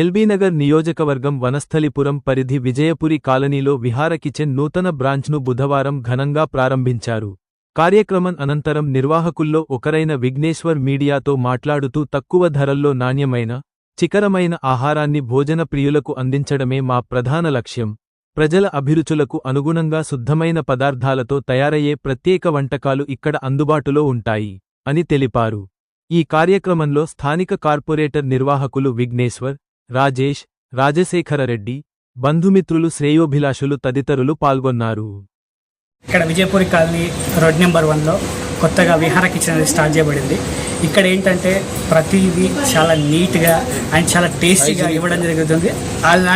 ఎల్బీనగర్ నియోజకవర్గం వనస్థలిపురం పరిధి విజయపురి కాలనీలో విహార కిచెన్ నూతన బ్రాంచ్ను బుధవారం ఘనంగా ప్రారంభించారు. కార్యక్రమం అనంతరం నిర్వాహకుల్లో ఒకరైన విఘ్నేశ్వర్ మీడియాతో మాట్లాడుతూ తక్కువ ధరల్లో నాణ్యమైన చికరమైన ఆహారాన్ని భోజన ప్రియులకు అందించడమే మా ప్రధాన లక్ష్యం. ప్రజల అభిరుచులకు అనుగుణంగా శుద్ధమైన పదార్థాలతో తయారయ్యే ప్రత్యేక వంటకాలు ఇక్కడ అందుబాటులో ఉంటాయి అని తెలిపారు. ఈ కార్యక్రమంలో స్థానిక కార్పొరేటర్ నిర్వాహకులు విఘ్నేశ్వర్ రాజేష్ రాజశేఖరరెడ్డి బంధుమిత్రులు శ్రేయోభిలాషులు తదితరులు పాల్గొన్నారు. ఇక్కడ విజయపురి కాలనీ రోడ్ నెంబర్ వన్లో కొత్తగా విహార కిచెన్ అనేది స్టార్ట్ చేయబడింది. ఇక్కడ ఏంటంటే ప్రతిదీ చాలా నీట్గా అండ్ చాలా టేస్టీగా ఇవ్వడం జరుగుతుంది.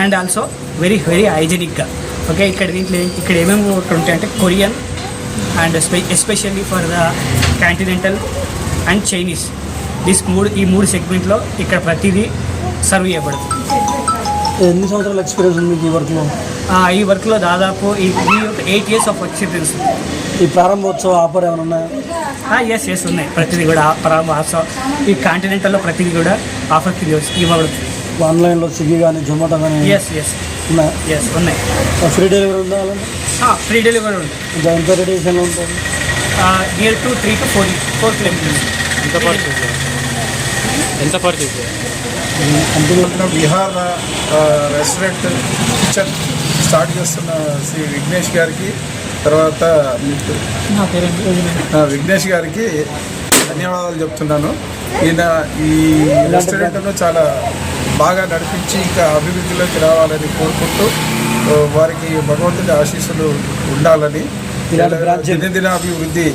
అండ్ ఆల్సో వెరీ వెరీ హైజెనిక్గా ఓకే ఇక్కడ దీంట్లో ఇక్కడ ఏమేమి ఉంటాయి అంటే Korean and especially for the continental and Chinese this మూడు ఈ మూడు సెగ్మెంట్లో ఇక్కడ ప్రతిదీ సర్వ్ చేయబడుతుంది. ఎన్ని సంవత్సరాల ఎక్స్పీరియన్స్ ఉంది మీకు ఈ వర్క్లో ఆ, ఈ వర్క్లో దాదాపు ఈ ఎయిట్ ఇయర్స్ ఆఫ్ ఎక్స్పీరియన్స్ ఈ ప్రారంభోత్సవ ఆఫర్ ఏమైనా ఉన్నాయా? ఎస్ ఎస్ ఉన్నాయి. ప్రతిదీ కూడా ప్రారంభ ఈ కాంటినెంటల్లో ప్రతిదీ కూడా ఆఫర్కి ఇవ్వబడుతుంది. ఆన్లైన్లో స్విగ్గీ కానీ జొమాటో కానీ ఎస్ ఎస్ ఉన్నాయా? ఎస్ ఉన్నాయి. ఫ్రీ డెలివరీ ఉందా ఫ్రీ డెలివరీ ఉంది. ఇంకా ఎంత రేడియేషన్లో ఉంటుంది? Near to three to four four kilometres ఎంత పడుతుంది? ఎంత పడుతుంది విహార ఆ, రెస్టారెంట్ కిచెన్ స్టార్ట్ చేస్తున్న శ్రీ విఘ్నేష్ గారికి తర్వాత విఘ్నేష్ గారికి ధన్యవాదాలు చెప్తున్నాను. ఈయన ఈ రెస్టారెంట్ను చాలా బాగా నడిపించి ఇంకా అభివృద్ధిలోకి రావాలని కోరుకుంటూ వారికి భగవంతుడి ఆశీస్సులు ఉండాలని ఇలాంటి బ్రాంచ్ దినదిన అభివృద్ధి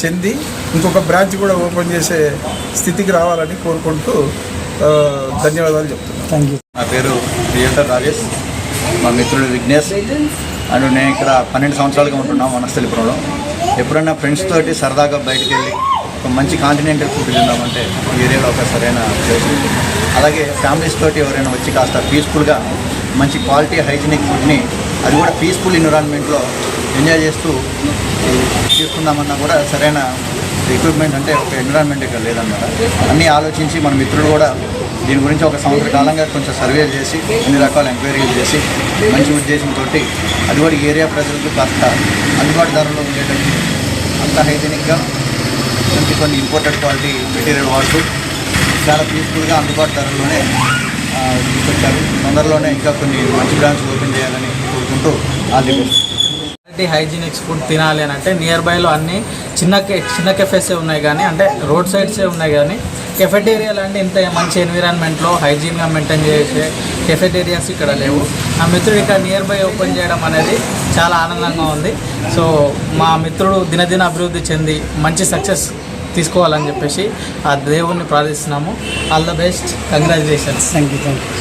చెంది ఇంకొక బ్రాంచ్ కూడా ఓపెన్ చేసే స్థితికి రావాలని కోరుకుంటూ ధన్యవాదాలు చెప్తున్నాను. థ్యాంక్ యూ నా పేరు థియేటర్ రాజేష్. మా మిత్రుడు విఘ్నేష్. అండ్ నేను ఇక్కడ పన్నెండు సంవత్సరాలుగా ఉంటున్నాం వనస్థలిపురంలో. ఎప్పుడైనా ఫ్రెండ్స్ తోటి సరదాగా బయటికి వెళ్ళి ఒక మంచి కాంటినెంటల్ ఫుడ్ తిందామంటే ఈ ఏరియాలో ఒక సరైన ప్లేస్ అలాగే ఫ్యామిలీస్ తోటి ఎవరైనా వచ్చి కాస్త పీస్ఫుల్గా మంచి క్వాలిటీ హైజీనిక్ ఫుడ్ని అది కూడా పీస్ఫుల్ ఎన్విరాన్మెంట్లో ఎంజాయ్ చేస్తూ తీసుకుందామన్నా కూడా సరైన రిక్రూట్మెంట్ అంటే ఒక ఎన్విరాన్మెంట్ ఇక్కడ లేదన్నమాట. అన్నీ ఆలోచించి మన మిత్రులు కూడా దీని గురించి ఒక సంవత్సర కాలంగా కొంచెం సర్వే చేసి అన్ని రకాల ఎంక్వైరీలు చేసి మంచి ఉద్దేశంతో అది కూడా ఈ ఏరియా ప్రజలకు కాస్త అందుబాటు ధరలో ఉండేటట్టు అంత హైజీనిక్గా మంచి కొన్ని ఇంపోర్టెడ్ క్వాలిటీ మెటీరియల్ వాడుతూ చాలా పీస్ఫుల్గా అందుబాటు ధరల్లోనే తీసుకొచ్చారు తొందరలోనే ఇంకా కొన్ని మంచి బ్రాంచ్ ఓపెన్ చేయాలని కోరుకుంటూ all the best hygienics food తినాలి అని అంటే నియర్ బైలో అన్ని చిన్న చిన్న కెఫేసే ఉన్నాయి కానీ అంటే రోడ్ సైడ్సే ఉన్నాయి కానీ కెఫెటేరియాలు అంటే ఇంత మంచి ఎన్విరాన్మెంట్లో హైజీన్గా మెయింటైన్ చేసే కెఫెటేరియాస్ ఇక్కడ లేవు. నా మిత్రుడు ఇక్కడ నియర్ బై ఓపెన్ చేయడం అనేది చాలా ఆనందంగా ఉంది. సో మా మిత్రుడు దినదిన అభివృద్ధి చెంది మంచి సక్సెస్ తీసుకోవాలని చెప్పేసి ఆ దేవుణ్ణి ప్రార్థిస్తున్నాము. All the best congratulations thank you thank you